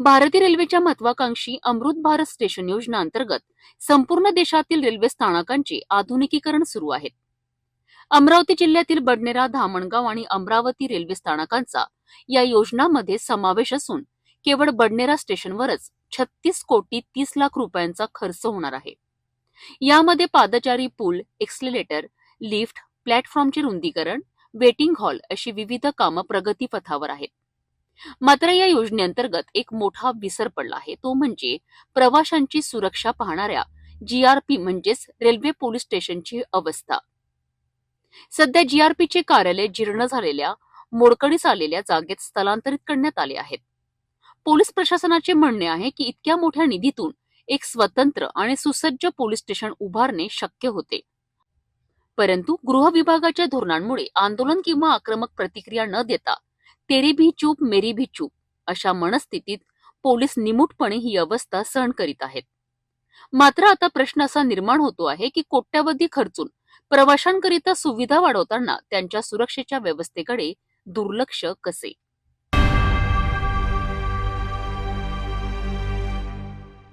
भारतीय रेल्वेच्या महत्वाकांक्षी अमृत भारत स्टेशन योजना अंतर्गत संपूर्ण देशातील रेल्वे स्थानकांचे आधुनिकीकरण सुरू आहे अमरावती जिल्ह्यातील बडनेरा धामणगाव आणि अमरावती रेल्वे स्थानकांचा या योजनामध्ये समावेश असून केवळ बडनेरा स्टेशनवरच छत्तीस कोटी तीस लाख रुपयांचा खर्च होणार आहे. यामध्ये पादचारी पूल एक्सलेटर लिफ्ट प्लॅटफॉर्मचे रुंदीकरण वेटिंग हॉल अशी विविध कामं प्रगतीपथावर आहेत. मात्र या योजनेअंतर्गत एक मोठा विसर पडला आहे. तो म्हणजे प्रवाशांची सुरक्षा पाहणाऱ्या जीआरपी म्हणजेच रेल्वे पोलीस स्टेशनची अवस्था. सध्या जीआरपीचे कार्यालय जीर्ण झालेल्या मोडकळीस आलेल्या जागेत स्थलांतरित करण्यात आले आहेत. पोलीस प्रशासनाचे म्हणणे आहे की इतक्या मोठ्या निधीतून एक स्वतंत्र आणि सुसज्ज पोलीस स्टेशन उभारणे शक्य होते. परंतु गृह विभागाच्या धोरणांमुळे आंदोलन किंवा आक्रमक प्रतिक्रिया न देता तेरी भी चूप मेरी भी चूप अशा मनस्थितीत पोलीस निमूटपणे ही अवस्था सहन करीत आहेत. मात्र आता प्रश्न असा निर्माण होतो आहे की कोट्यावधी खर्चून प्रवाशांकरिता सुविधा वाढवताना त्यांच्या सुरक्षेच्या व्यवस्थेकडे दुर्लक्ष कसे?